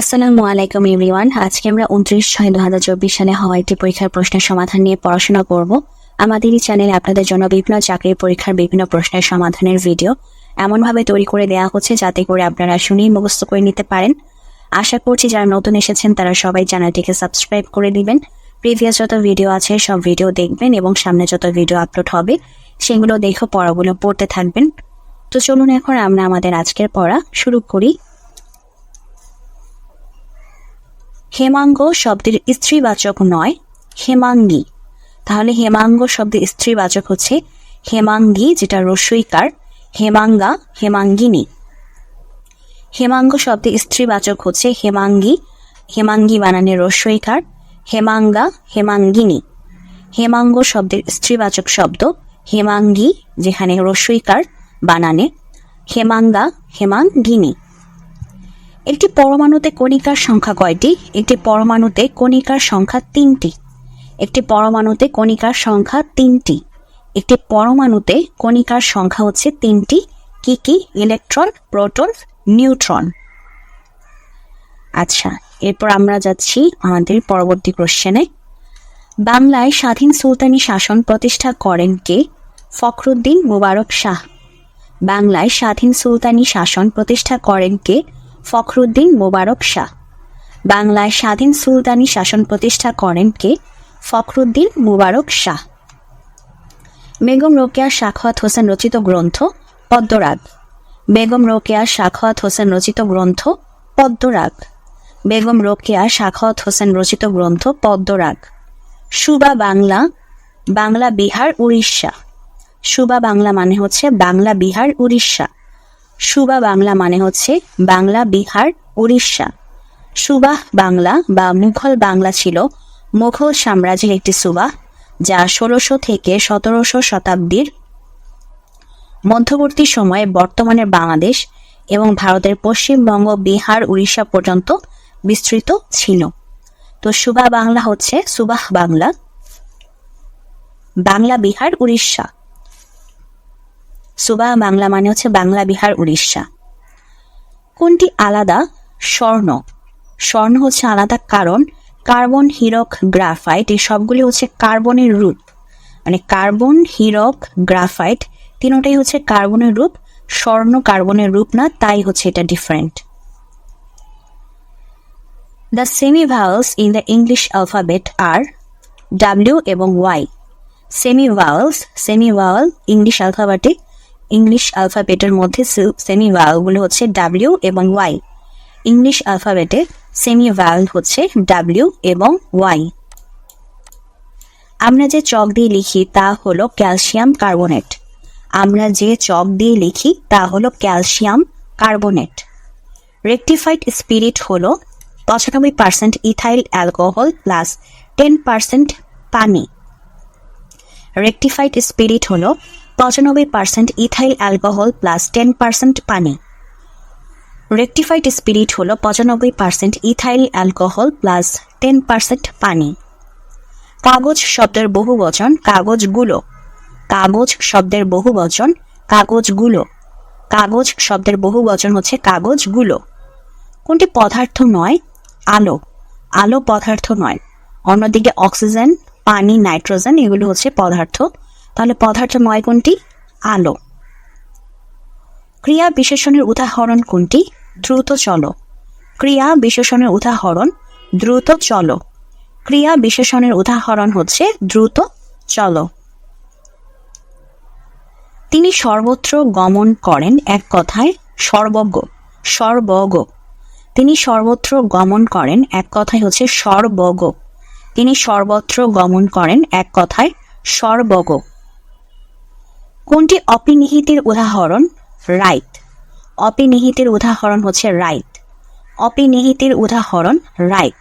আসসালামু আলাইকুম, এভরিওয়ান। আজকে আমরা উনত্রিশ ছয় দু হাজার চব্বিশ সালে হওয়া একটি পরীক্ষার প্রশ্নের সমাধান নিয়ে পড়াশোনা করব। আমাদের এই চ্যানেলে আপনাদের জন্য বিভিন্ন চাকরির পরীক্ষার বিভিন্ন প্রশ্নের সমাধানের ভিডিও এমনভাবে তৈরি করে দেওয়া হচ্ছে যাতে করে আপনারা শুনেই মুখস্থ করে নিতে পারেন। আশা করছি যারা নতুন এসেছেন, তারা সবাই চ্যানেলটিকে সাবস্ক্রাইব করে দিবেন। প্রিভিয়াস যত ভিডিও আছে, সব ভিডিও দেখবেন এবং সামনে যত ভিডিও আপলোড হবে, সেগুলো দেখে পড়াগুলো পড়তে থাকবেন। তো চলুন এখন আমরা আমাদের আজকের পড়া শুরু করি। হেমাঙ্গ শব্দের স্ত্রীবাচক নয়, হেমাঙ্গী। তাহলে হেমাঙ্গ শব্দের স্ত্রীবাচক হচ্ছে হেমাঙ্গী, যেটা রস্বইকার হেমাঙ্গা, হেমাঙ্গিনী। হেমাঙ্গ শব্দের স্ত্রীবাচক হচ্ছে হেমাঙ্গী হেমাঙ্গী বানানে রস্বইকার হেমাঙ্গা, হেমাঙ্গিনী। হেমাঙ্গ শব্দের স্ত্রীবাচক শব্দ হেমাঙ্গী, যেখানে রস্বইকার বানানে, হেমাঙ্গা, হেমাঙ্গিনী। একটি পরমাণুতে কণিকার সংখ্যা কয়টি? একটি পরমাণুতে কণিকার সংখ্যা তিনটি। একটি পরমাণুতে কণিকার সংখ্যা তিনটি। একটি পরমাণুতে কণিকার সংখ্যা হচ্ছে তিনটি। কি কি? Electron, proton, neutron. আচ্ছা এরপর আমরা যাচ্ছি আমাদের পরবর্তী কোশ্চেনে। বাংলায় স্বাধীন সুলতানি শাসন প্রতিষ্ঠা করেন কে? ফখরুদ্দিন মুবারক শাহ। বাংলায় স্বাধীন সুলতানি শাসন প্রতিষ্ঠা করেন কে? ফখরুদ্দিন মোবারক শাহ। বাংলায় স্বাধীন সুলতানি শাসন প্রতিষ্ঠা করেন কে? ফখরুদ্দিন মুবারক শাহ। বেগম রোকেয়া শাখাত হোসেন রচিত গ্রন্থ পদ্মরাগ। বেগম রোকেয়া শাখাত হোসেন রচিত গ্রন্থ পদ্মরাগ। বেগম রোকেয়া শাখাত হোসেন রচিত গ্রন্থ পদ্মরাগ। সুবা বাংলা বাংলা বিহার উড়িষ্যা। সুবা বাংলা মানে হচ্ছে বাংলা বিহার উড়িষ্যা। সুবা বাংলা মানে হচ্ছে বাংলা, বিহার, উড়িষ্যা। সুবাহ বাংলা বা মুঘল বাংলা ছিল মুঘল সাম্রাজ্যের একটি সুবাহ যা ষোলোশো থেকে সতেরোশো শতাব্দীর মধ্যবর্তী সময়ে বর্তমানের বাংলাদেশ এবং ভারতের পশ্চিমবঙ্গ, বিহার, উড়িষ্যা পর্যন্ত বিস্তৃত ছিল। তো সুবা বাংলা হচ্ছে সুবাহ বাংলা বাংলা, বিহার, উড়িষ্যা। সুবা বাংলা মানে হচ্ছে বাংলা, বিহার, উড়িষ্যা। কোনটি আলাদা? স্বর্ণ। স্বর্ণ হচ্ছে আলাদা কারণ, কার্বন, হিরক, গ্রাফাইট, এই সবগুলি হচ্ছে কার্বনের রূপ। মানে কার্বন, হিরক, গ্রাফাইট, তিনটাই হচ্ছে কার্বনের রূপ, স্বর্ণ কার্বনের রূপ না, তাই হচ্ছে এটা different the semi vowels in the English alphabet R W এবং Y semi vowels semi vowel English অ্যালফাবেটে English অ্যালফাবেটের মধ্যে সেমি ভাওয়েলগুলো হচ্ছে ডাব্লিউ এবং ওয়াই ইংলিশ অ্যালফাবেটে সেমি ভাওয়েল হচ্ছে ডাব্লিউ এবং ওয়াই আমরা যে চক দিয়ে লিখি তা হলো ক্যালসিয়াম কার্বনেট। আমরা যে চক দিয়ে লিখি তা হলো ক্যালসিয়াম কার্বনেট। রেকটিফাইড স্পিরিট হলো পঁচানব্বই percent ethyl alcohol plus ten percent পানি। রেকটিফাইড স্পিরিট হলো পঁচানব্বই percent ethyl alcohol plus ten percent পানি। রেকটিফাইড স্পিরিট হল পঁচানব্বই percent ethyl alcohol plus ten percent পানি। কাগজ শব্দের বহু বচন, কাগজগুলো। কাগজ শব্দের বহু বচন, কাগজগুলো। কাগজ শব্দের বহু বচন হচ্ছে কাগজগুলো। কোনটি পদার্থ নয়? আলো। আলো পদার্থ নয়। অন্যদিকে অক্সিজেন পানি নাইট্রোজেন এগুলো হচ্ছে পদার্থ। তাহলে পদার্থ নয় কোনটি? আলো। ক্রিয়া বিশেষণের উদাহরণ কোনটি? দ্রুত চলো। ক্রিয়া বিশেষণের উদাহরণ, দ্রুত চলো। ক্রিয়া বিশেষণের উদাহরণ হচ্ছে, দ্রুত চলো। তিনি সর্বত্র গমন করেন এক কথায়, সর্বজ্ঞ সর্বজ্ঞ। তিনি সর্বত্র গমন করেন এক কথায় হচ্ছে সর্বজ্ঞ। তিনি সর্বত্র গমন করেন এক কথায়, সর্বজ্ঞ। কোনটি অপিনিহিতের উদাহরণ? রাইট অপিনিহিতের উদাহরণ হচ্ছে রাইট অপিনিহিতের উদাহরণ রাইট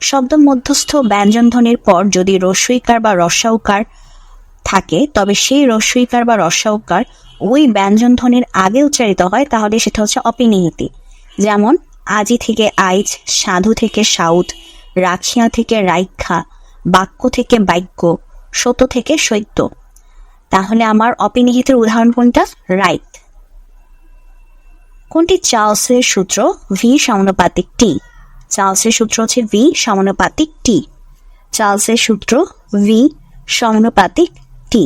শব্দ মধ্যস্থ ব্যঞ্জনধ্বনির পর যদি রস্বইকার বা রস্যাউকার থাকে, তবে সেই রস্বইকার বা রস্যাউকার ওই ব্যঞ্জনধ্বনির আগে উচ্চারিত হয়, তাহলে সেটা হচ্ছে অপিনিহিতি। যেমন, আজি থেকে আইজ, সাধু থেকে সাউথ, রাখিয়া থেকে রাইখা, বাক্য থেকে বাক্য সত্য থেকে সৈত্য। তাহলে আমার অপিনিহিতের উদাহরণ কোনটা? রাইট কোনটি চার্লসের সূত্র? ভি সমানুপাতিক টি চার্লসের সূত্র হচ্ছে ভি সমানুপাতিক টি চার্লসের সূত্র ভি সমানুপাতিক টি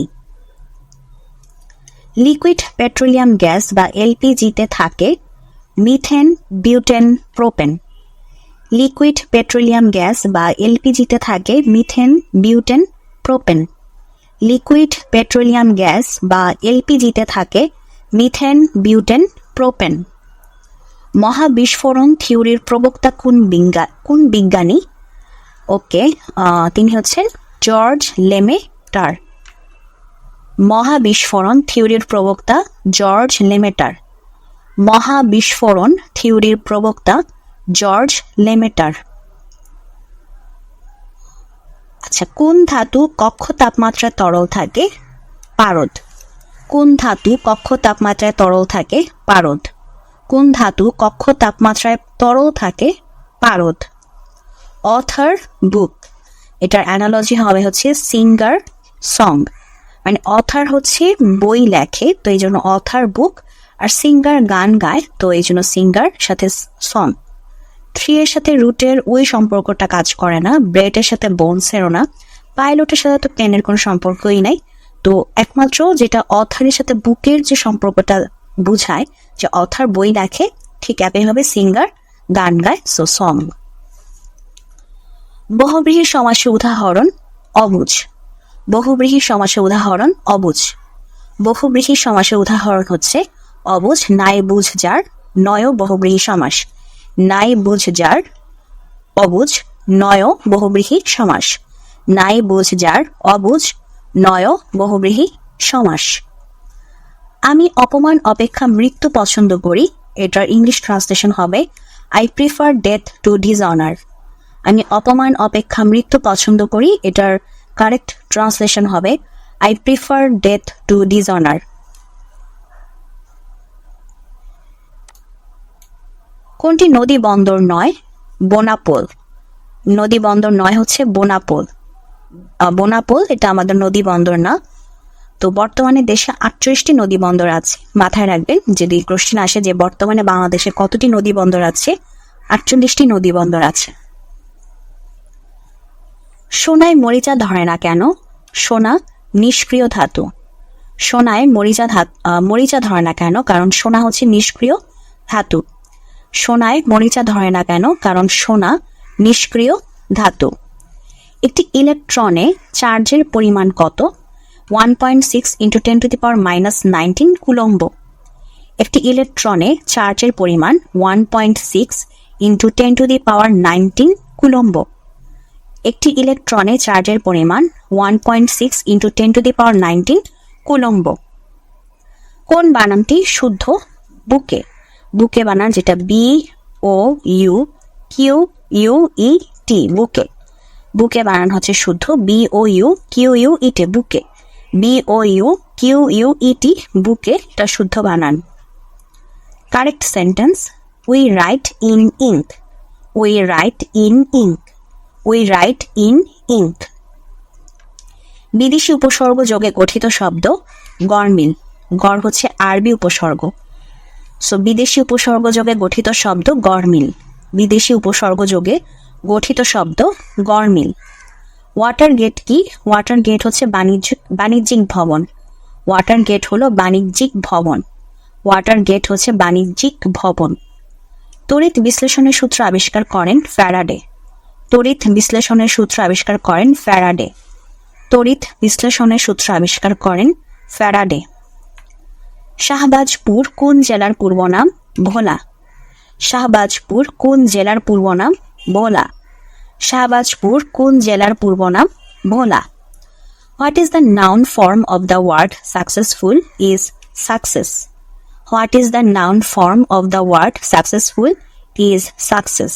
লিকুইড পেট্রোলিয়াম গ্যাস বা এলপিজিতে থাকে methane, butane, propane. Liquid petroleum gas বা এলপিজিতে থাকে methane, butane, propane. Liquid petroleum gas বা এলপিজিতে থাকে মিথেন, বিউটেন, প্রোপেন। মহাবিস্ফোরণ থিওরির প্রবক্তা কোন বিজ্ঞা, কোন বিজ্ঞানী? ওকে তিনি হচ্ছেন জর্জ লেমে টার। মহাবিস্ফোরণ থিওরির প্রবক্তা জর্জ লেমেটার মহাবিস্ফোরণ থিওরির প্রবক্তা জর্জ লেমেটার আচ্ছা কোন ধাতু কক্ষ তাপমাত্রায় তরল থাকে? পারদ। কোন ধাতু কক্ষ তাপমাত্রায় তরল থাকে? পারদ। কোন ধাতু কক্ষ তাপমাত্রায় তরল থাকে? পারদ। Author book. এটার অ্যানালজি হবে হচ্ছে সিঙ্গার সং মানে অথার হচ্ছে বই লেখে, তো এই জন্য অথার বুক, আর সিঙ্গার গান গায়, তো এই জন্য সিঙ্গার সাথে সং থ্রি এর সাথে রুটের ওই সম্পর্কটা কাজ করে না ব্রেডের সাথে বোনসেরও না পাইলটের সাথে তো পেনের কোনো সম্পর্কই নাই। তো একমাত্র যেটা অথারের সাথে বুকের যে সম্পর্কটা বুঝায়, যে অথার বই লেখে, ঠিক একইভাবে সিঙ্গার গান গায় সো সং বহুব্রীহি সমাসের উদাহরণ, অবুজ। বহুব্রীহি সমাসের উদাহরণ, অবুজ। বহুব্রীহি সমাসের উদাহরণ হচ্ছে, অবুজ, নাই বুঝ যার নয় বহুব্রীহি সমাস। নাই বুঝ যার অবুজ নয় বহুব্রীহি সমাস। নাই বুঝ যার অবুজ নয় বহুব্রীহি সমাস। আমি অপমান, অপেক্ষা, মৃত্যু পছন্দ করি। এটার ইংলিশ ট্রান্সলেশন হবে I prefer death to dishonour আমি অপমান, অপেক্ষা, মৃত্যু পছন্দ করি। এটার কারেক্ট ট্রান্সলেশন হবে I prefer death to dishonour কোনটি নদী বন্দর নয়? বোনাপোল। নদী বন্দর নয় হচ্ছে বোনাপোল। বোনাপোল এটা আমাদের নদী বন্দর না। তো বর্তমানে দেশে আটচল্লিশটি নদী বন্দর আছে। মাথায় রাখবেন, যদি কোশ্চেন আসে যে বর্তমানে বাংলাদেশে কতটি নদী বন্দর আছে, আটচল্লিশটি নদী বন্দর আছে। সোনায় মরিচা ধরে না কেন? সোনা নিষ্ক্রিয় ধাতু। সোনায় মরিচা ধাতু মরিচা ধরে না কেন? কারণ সোনা হচ্ছে নিষ্ক্রিয় ধাতু। সোনায় মরিচা ধরে না কেন? কারণ সোনা নিষ্ক্রিয় ধাতু। একটি ইলেকট্রনে চার্জের পরিমাণ কত? One point six into ten to the power minus nineteen coulomb. একটি ইলেকট্রনে চার্জের পরিমাণ one point six into ten to the power nineteen coulomb. একটি ইলেকট্রনে চার্জের পরিমাণ one point six into ten to the power nineteen coulomb. কোন বানানটি শুদ্ধ? বুকে। বুকে বানান, যেটা B O U Q U E T bouquet. Bouquet বানান হচ্ছে শুদ্ধ B O U Q U E T bouquet. B O U Q U E T bouquet এটা শুদ্ধ বানান। Correct sentence we write in ink we write in ink we write in ink বিদেশি উপসর্গ যোগে গঠিত শব্দ গরমিল গড় হচ্ছে আরবি উপসর্গ। সো বিদেশি উপসর্গ যোগে গঠিত শব্দ গড়মিল। বিদেশি উপসর্গ যোগে গঠিত শব্দ গড়মিল। ওয়াটার গেট কি? ওয়াটার গেট হচ্ছে বাণিজ্য, বাণিজ্যিক ভবন। ওয়াটার গেট হলো বাণিজ্যিক ভবন। ওয়াটার গেট হচ্ছে বাণিজ্যিক ভবন। তড়িৎ বিশ্লেষণের সূত্র আবিষ্কার করেন ফ্যারাডে। তড়িৎ বিশ্লেষণের সূত্র আবিষ্কার করেন ফ্যারাডে। তড়িৎ বিশ্লেষণের সূত্র আবিষ্কার করেন ফ্যারাডে। শাহবাজপুর কোন জেলার পূর্ব নাম ভোলা। শাহবাজপুর কোন জেলার পূর্ব নাম ভোলা। শাহবাজপুর কোন জেলার পূর্ব নাম Bhola. What is the noun form of the word successful is success what is the noun form of the word successful is success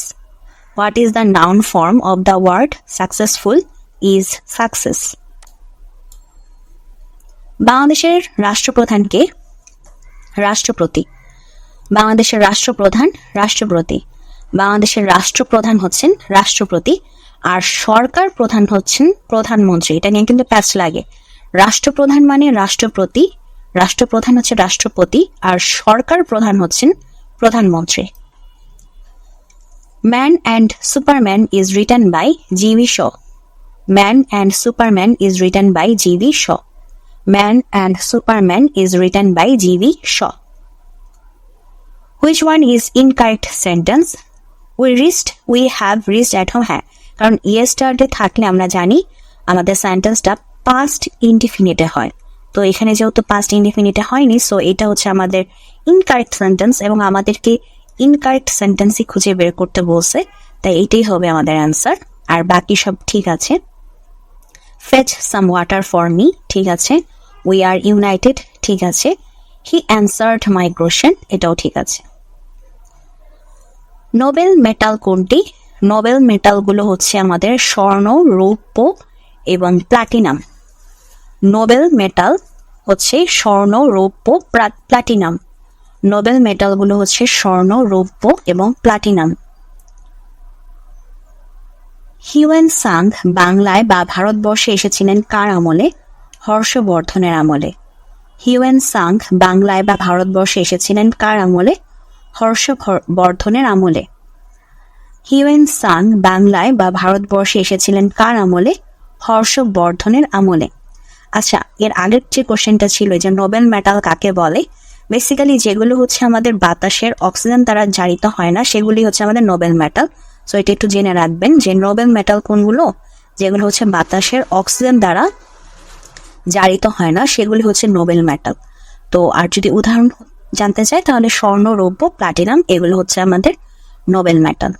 what is the noun form of the word successful is success বাংলাদেশের রাষ্ট্রপ্রধানকে রাষ্ট্রপতি। বাংলাদেশের রাষ্ট্রপ্রধান রাষ্ট্রপতি। বাংলাদেশের রাষ্ট্রপ্রধান হচ্ছেন রাষ্ট্রপতি আর সরকার প্রধান হচ্ছেন প্রধানমন্ত্রী। এটা নিয়ে কিন্তু প্যাচ লাগে। রাষ্ট্রপ্রধান মানে রাষ্ট্রপতি, রাষ্ট্রপ্রধান হচ্ছে রাষ্ট্রপতি আর সরকার প্রধান হচ্ছেন প্রধানমন্ত্রী। Man and superman is return by G B Shaw. Man and superman is return by G B Shaw. Man and superman is return by G B Shaw which one is incorrect sentence we rest we have rest at home হ্যাঁ। কারণ yesterday থাকলে আমরা জানি আমাদের সেন্টেন্সটা past ইনডিফিনিটে হয়। তো এখানে যেহেতু পাস্ট ইনডিফিনিটে হয়নি সো এটা হচ্ছে আমাদের ইনকারেক্ট সেন্টেন্স এবং আমাদেরকে ইনকারেক্ট সেন্টেন্সই খুঁজে বের করতে বলছে। তাই এইটাই হবে আমাদের অ্যান্সার আর বাকি সব ঠিক আছে? Fetch some water for me ঠিক আছে? উই আর ইউনাইটেড ঠিক আছে? হি অ্যান্সার্ড মাই কোশ্চেন এটাও ঠিক আছে। নোবেল মেটাল কোনটি? নোবেল মেটালগুলো হচ্ছে আমাদের স্বর্ণ, রৌপ্য এবং প্লাটিনাম নোবেল মেটাল হচ্ছে স্বর্ণ, রৌপ্য প্লাটিনাম নোবেল মেটালগুলো হচ্ছে স্বর্ণ, রৌপ্য এবং প্লাটিনাম হিউয়েন সাং বাংলায় বা ভারতবর্ষে এসেছিলেন কার আমলে? হর্ষবর্ধনের আমলে। হিউয়েন সাং বাংলায় বা ভারতবর্ষে এসেছিলেন কার আমলে? হর্ষবর্ধনের আমলে। হিউয়েন সাং বাংলায় বা ভারতবর্ষে এসেছিলেন কার আমলে? হর্ষবর্ধনের আমলে। আচ্ছা এর আগের যে কোশ্চেনটা ছিল যে নোবেল মেটাল কাকে বলে? বেসিক্যালি যেগুলো হচ্ছে আমাদের বাতাসের অক্সিজেন দ্বারা জারিত হয় না, সেগুলি হচ্ছে আমাদের নোবেল মেটাল। সো এটা একটু জেনে রাখবেন যে নোবেল মেটাল কোনগুলো? যেগুলো হচ্ছে বাতাসের অক্সিজেন দ্বারা জারিত হয় না, সেগুলি হচ্ছে নোবেল মেটাল। তো আর যদি উদাহরণ জানতে চাই, তাহলে স্বর্ণ, রৌপ্য, প্লাটিনাম, এগুলো হচ্ছে আমাদের নোবেল মেটাল।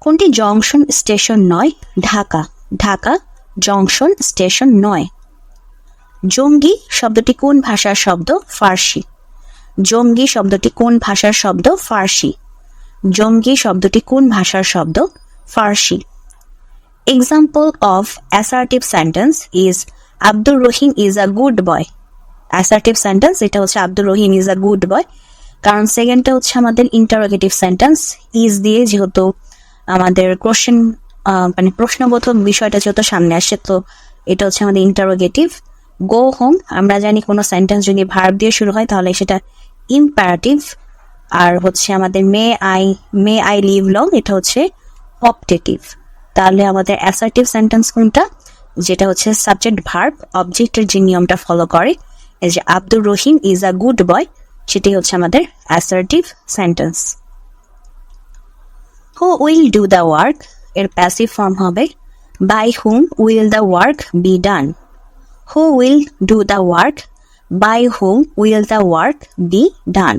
কোনটি জংশন স্টেশন নয়? ঢাকা। ঢাকা জংশন স্টেশন নয়। জঙ্গি শব্দটি কোন ভাষার শব্দ? ফার্সি। জঙ্গি শব্দটি কোন ভাষার শব্দ? ফার্সি। জঙ্গি শব্দটি কোন ভাষার শব্দ? Farsi. Example of assertive sentence is Abdur Rahim is a good boy assertive sentence এটা হচ্ছে Abdur Rahim is a good boy কারণ সেকেন্ডটা হচ্ছে আমাদের ইন্টারোগেটিভ সেন্টেন্স ইজ দিয়ে যেহেতু আমাদের কোশ্চেন মানে প্রশ্নবোধক বিষয়টা যেহেতু সামনে আসে, তো এটা হচ্ছে আমাদের ইন্টারোগেটিভ গো হোম আমরা জানি কোনো সেন্টেন্স যদি ভার্ব দিয়ে শুরু হয়, তাহলে সেটা ইম্পারেটিভ আর হচ্ছে আমাদের may I may I live long এটা হচ্ছে অপটেটিভ তাহলে আমাদের অ্যাসার্টিভ সেন্টেন্স কোনটা? যেটা হচ্ছে সাবজেক্ট ভার্ব অবজেক্টের যে নিয়মটা ফলো করে, এই যে Abdur Rahim is a good boy সেটি হচ্ছে আমাদের assertive sentence who will do the work এর প্যাসিভ ফর্ম হবে by whom will the work be done who will do the work by whom will the work be done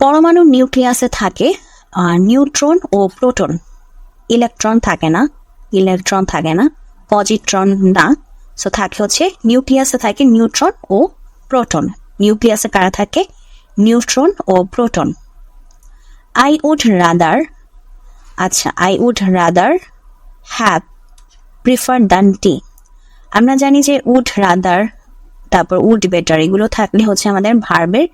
পরমাণু নিউক্লিয়াসে থাকে neutron ও proton. Electron থাকে না electron থাকে না পজিট্রন না সো থাকে হচ্ছে নিউক্লিয়াসে থাকে নিউট্রন ও প্রোটন নিউক্লিয়াসে কারা থাকে? নিউট্রন ও প্রোটন আই উড রাদার আচ্ছা I would rather have prefer than টি আমরা জানি যে উড রাদার তারপর উড বেটার এগুলো থাকলে হচ্ছে আমাদের ভার্বের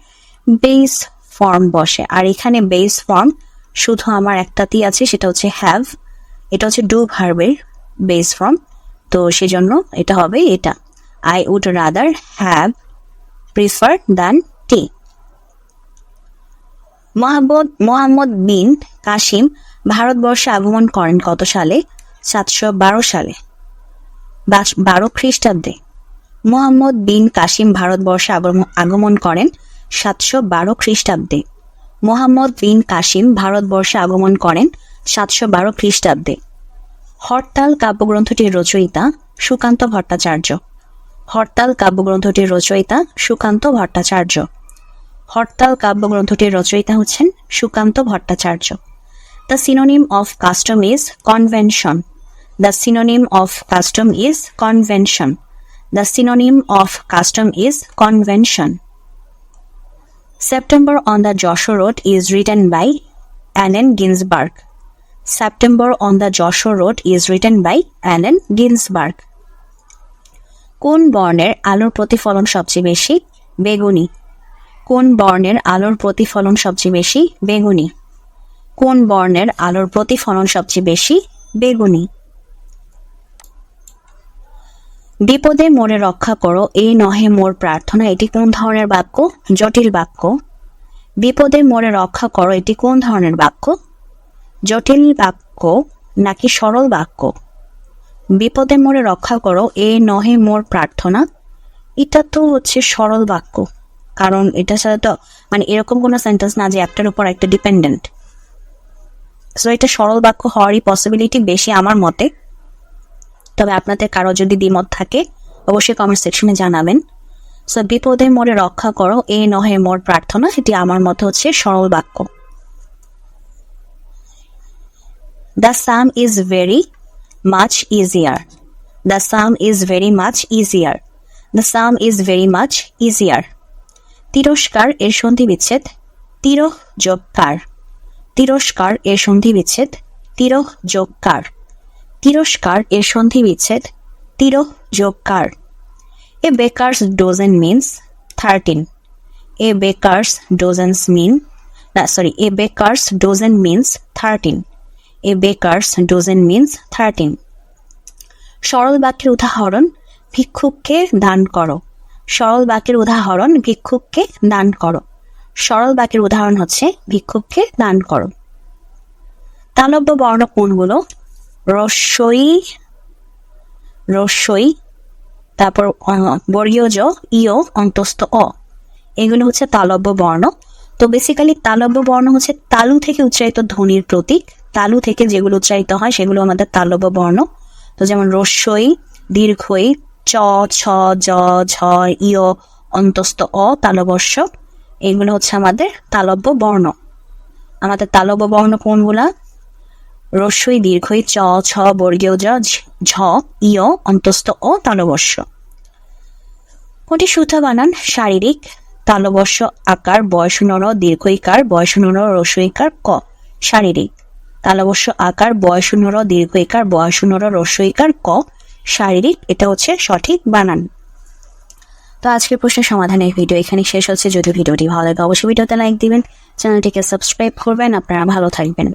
বেস ফর্ম বসে। আর এখানে বেস ফর্ম শুধু আমার একটাতেই আছে, সেটা হচ্ছে হ্যাভ এটা হচ্ছে ডু ভার্বের বেস ফর্ম তো সেজন্য এটা হবে এটা। I would rather have prefer than টি মোহাম্মদ মোহাম্মদ বিন কাসিম ভারতবর্ষে আগমন করেন কত সালে? সাতশো বারো সালে। বারো খ্রিস্টাব্দে। মোহাম্মদ বিন কাসিম ভারতবর্ষে আগমন করেন সাতশো বারো খ্রিস্টাব্দে। মোহাম্মদ বিন কাসিম ভারতবর্ষে আগমন করেন সাতশো বারো খ্রিস্টাব্দে। হরতাল কাব্যগ্রন্থটির রচয়িতা সুকান্ত ভট্টাচার্য। হরতাল কাব্যগ্রন্থটির রচয়িতা সুকান্ত ভট্টাচার্য। হরতাল কাব্যগ্রন্থটির রচয়িতা হচ্ছেন Sukanta Bhattacharya. The synonym of custom is convention the synonym of custom is convention the synonym of custom is convention September on the Joshua Road is written by Allen Ginsberg. September on the Joshua Road is written by Allen Ginsberg. কোন বর্ণের আলোর প্রতিফলন সবচেয়ে বেশি? বেগুনি। কোন বর্ণের আলোর প্রতিফলন সবচেয়ে বেশি? বেগুনি। কোন বর্ণের আলোর প্রতিফলন সবচেয়ে বেশি? বেগুনি। বিপদে মোরে রক্ষা করো, এই নহে মোর প্রার্থনা। এটি কোন ধরনের বাক্য? জটিল বাক্য। বিপদের মোড়ে রক্ষা করো, এটি কোন ধরনের বাক্য? জটিল বাক্য নাকি সরল বাক্য? বিপদের মোড়ে রক্ষা করো, এ নহে মোর প্রার্থনা। এটা তো হচ্ছে সরল বাক্য। কারণ এটা ছাড়া তো মানে এরকম কোনো সেন্টেন্স না যে একটার উপর একটা ডিপেন্ডেন্ট সো এটা সরল বাক্য হওয়ারই পসিবিলিটি বেশি আমার মতে। তবে আপনাদের কারও যদি দ্বিমত থাকে, অবশ্যই কমেন্ট সেকশনে জানাবেন। সো বিপদে মোরে রক্ষা করো, এ নহে মোর প্রার্থনা এটি আমার মতে হচ্ছে সরল বাক্য। The sum is very much easier the sum is very much easier the sum is very much easier তিরস্কার এর সন্ধি বিচ্ছেদ তিরহ যোগ কার তিরস্কার এর সন্ধি বিচ্ছেদ তিরহ যোগ কার তিরস্কার এর সন্ধি বিচ্ছেদ তিরহ যোগ কার a baker's dozen means thirteen a baker's dozens mean না sorry a baker's dozen means thirteen a baker's dozen means thirteen সরল বাক্যের উদাহরণ, ভিক্ষুককে দান করো। সরল বাক্যের উদাহরণ, ভিক্ষুককে দান করো। সরল বাক্যের উদাহরণ হচ্ছে, ভিক্ষুককে দান করো। তালব্য বর্ণ কোনগুলো? রস্যই রস্যই, তারপর বর্গীয় জ ইয়, অন্তস্থ, অ। এগুলো হচ্ছে তালব্য বর্ণ। তো বেসিক্যালি তালব্য বর্ণ হচ্ছে তালু থেকে উচ্চারিত ধ্বনির প্রতীক। তালু থেকে যেগুলো উচ্চারিত হয় সেগুলো আমাদের তালব্য বর্ণ। তো যেমন রস্যই, দীর্ঘই, চ, ছ, জ, ঝ ইয় অন্তস্থ, অ, তালবর্ষ এগুলো হচ্ছে আমাদের তালব্য বর্ণ। আমাদের তালব্য বর্ণ কোনগুলা? রস্যই, দীর্ঘই, চ, ছ, বর্গীয় জ, ঝ- ইয় অন্তস্থ ও তালবর্ষ। কোনটি শুদ্ধ বানান? শারীরিক, তালবর্ষ আকার, বয়স নর দীর্ঘইকার বয়স নর রস্যইকার ক। শারীরিক। তালবর্ষ আকার, বয়স নর দীর্ঘইকার বয়স নর রস্যইকার ক, শারীরিক, এটা হচ্ছে সঠিক বানান। তো আজকের প্রশ্নের সমাধানের ভিডিও এখানে শেষ হচ্ছে। যদি ভিডিওটি ভালো লাগে, অবশ্যই ভিডিওতে লাইক দিবেন, চ্যানেলটিকে সাবস্ক্রাইব করবেন। আপনারা ভালো থাকবেন।